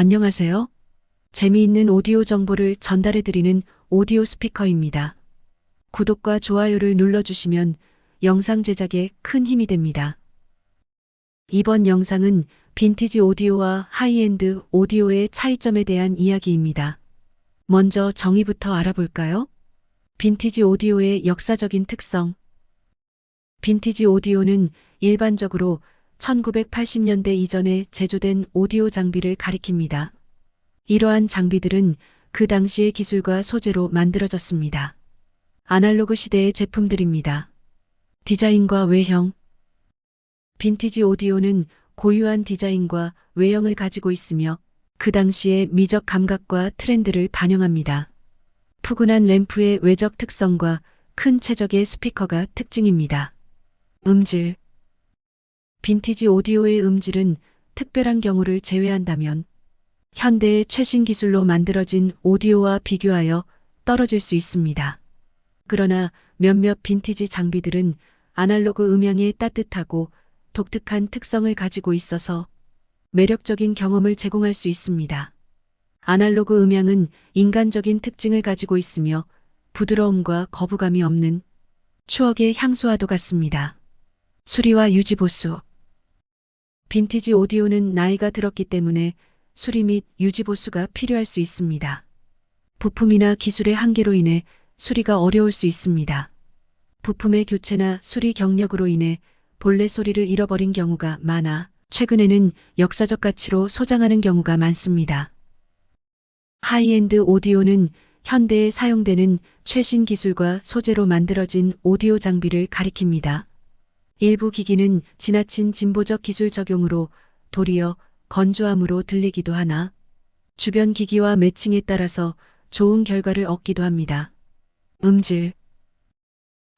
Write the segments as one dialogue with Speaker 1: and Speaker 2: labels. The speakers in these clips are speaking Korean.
Speaker 1: 안녕하세요. 재미있는 오디오 정보를 전달해드리는 오디오 스피커입니다. 구독과 좋아요를 눌러주시면 영상 제작에 큰 힘이 됩니다. 이번 영상은 빈티지 오디오와 하이엔드 오디오의 차이점에 대한 이야기입니다. 먼저 정의부터 알아볼까요? 빈티지 오디오의 역사적인 특성. 빈티지 오디오는 일반적으로 1980년대 이전에 제조된 오디오 장비를 가리킵니다. 이러한 장비들은 그 당시의 기술과 소재로 만들어졌습니다. 아날로그 시대의 제품들입니다. 디자인과 외형. 빈티지 오디오는 고유한 디자인과 외형을 가지고 있으며 그 당시의 미적 감각과 트렌드를 반영합니다. 푸근한 램프의 외적 특성과 큰 체적의 스피커가 특징입니다. 음질. 빈티지 오디오의 음질은 특별한 경우를 제외한다면 현대의 최신 기술로 만들어진 오디오와 비교하여 떨어질 수 있습니다. 그러나 몇몇 빈티지 장비들은 아날로그 음향의 따뜻하고 독특한 특성을 가지고 있어서 매력적인 경험을 제공할 수 있습니다. 아날로그 음향은 인간적인 특징을 가지고 있으며 부드러움과 거부감이 없는 추억의 향수와도 같습니다. 수리와 유지 보수. 빈티지 오디오는 나이가 들었기 때문에 수리 및 유지 보수가 필요할 수 있습니다. 부품이나 기술의 한계로 인해 수리가 어려울 수 있습니다. 부품의 교체나 수리 경력으로 인해 본래 소리를 잃어버린 경우가 많아 최근에는 역사적 가치로 소장하는 경우가 많습니다. 하이엔드 오디오는 현대에 사용되는 최신 기술과 소재로 만들어진 오디오 장비를 가리킵니다. 일부 기기는 지나친 진보적 기술 적용으로 도리어 건조함으로 들리기도 하나 주변 기기와 매칭에 따라서 좋은 결과를 얻기도 합니다. 음질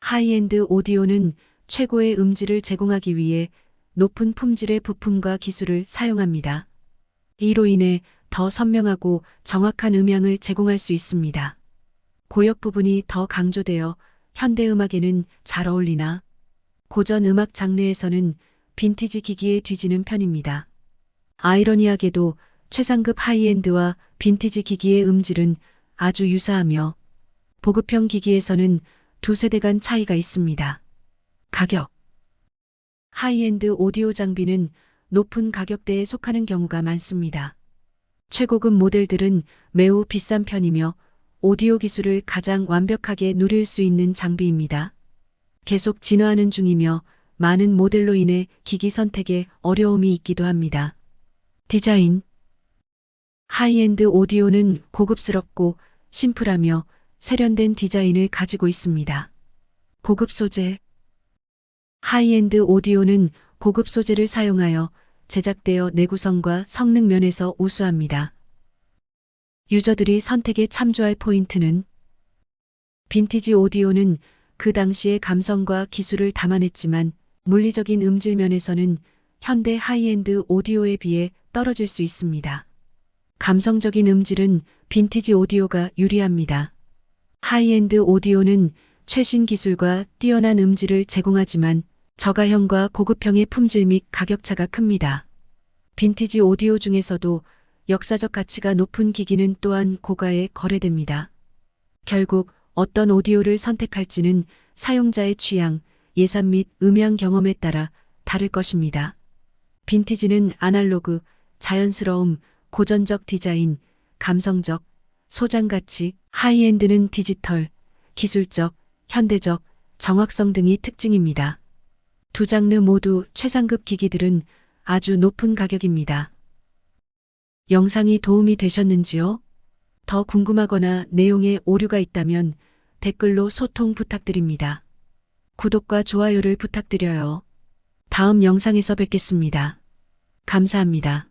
Speaker 1: 하이엔드 오디오는 최고의 음질을 제공하기 위해 높은 품질의 부품과 기술을 사용합니다. 이로 인해 더 선명하고 정확한 음향을 제공할 수 있습니다. 고역 부분이 더 강조되어 현대 음악에는 잘 어울리나 고전 음악 장르에서는 빈티지 기기에 뒤지는 편입니다. 아이러니하게도 최상급 하이엔드와 빈티지 기기의 음질은 아주 유사하며 보급형 기기에서는 두 세대 간 차이가 있습니다. 가격 하이엔드 오디오 장비는 높은 가격대에 속하는 경우가 많습니다. 최고급 모델들은 매우 비싼 편이며 오디오 기술을 가장 완벽하게 누릴 수 있는 장비입니다. 계속 진화하는 중이며 많은 모델로 인해 기기 선택에 어려움이 있기도 합니다. 디자인 하이엔드 오디오는 고급스럽고 심플하며 세련된 디자인을 가지고 있습니다. 고급 소재 하이엔드 오디오는 고급 소재를 사용하여 제작되어 내구성과 성능 면에서 우수합니다. 유저들이 선택에 참조할 포인트는 빈티지 오디오는 그 당시의 감성과 기술을 담아냈지만 물리적인 음질 면에서는 현대 하이엔드 오디오에 비해 떨어질 수 있습니다. 감성적인 음질은 빈티지 오디오가 유리합니다. 하이엔드 오디오는 최신 기술과 뛰어난 음질을 제공하지만 저가형과 고급형의 품질 및 가격차가 큽니다. 빈티지 오디오 중에서도 역사적 가치가 높은 기기는 또한 고가에 거래됩니다. 결국 어떤 오디오를 선택할지는 사용자의 취향, 예산 및 음향 경험에 따라 다를 것입니다. 빈티지는 아날로그, 자연스러움, 고전적 디자인, 감성적, 소장 가치, 하이엔드는 디지털, 기술적, 현대적, 정확성 등이 특징입니다. 두 장르 모두 최상급 기기들은 아주 높은 가격입니다. 영상이 도움이 되셨는지요? 더 궁금하거나 내용에 오류가 있다면 댓글로 소통 부탁드립니다. 구독과 좋아요를 부탁드려요. 다음 영상에서 뵙겠습니다. 감사합니다.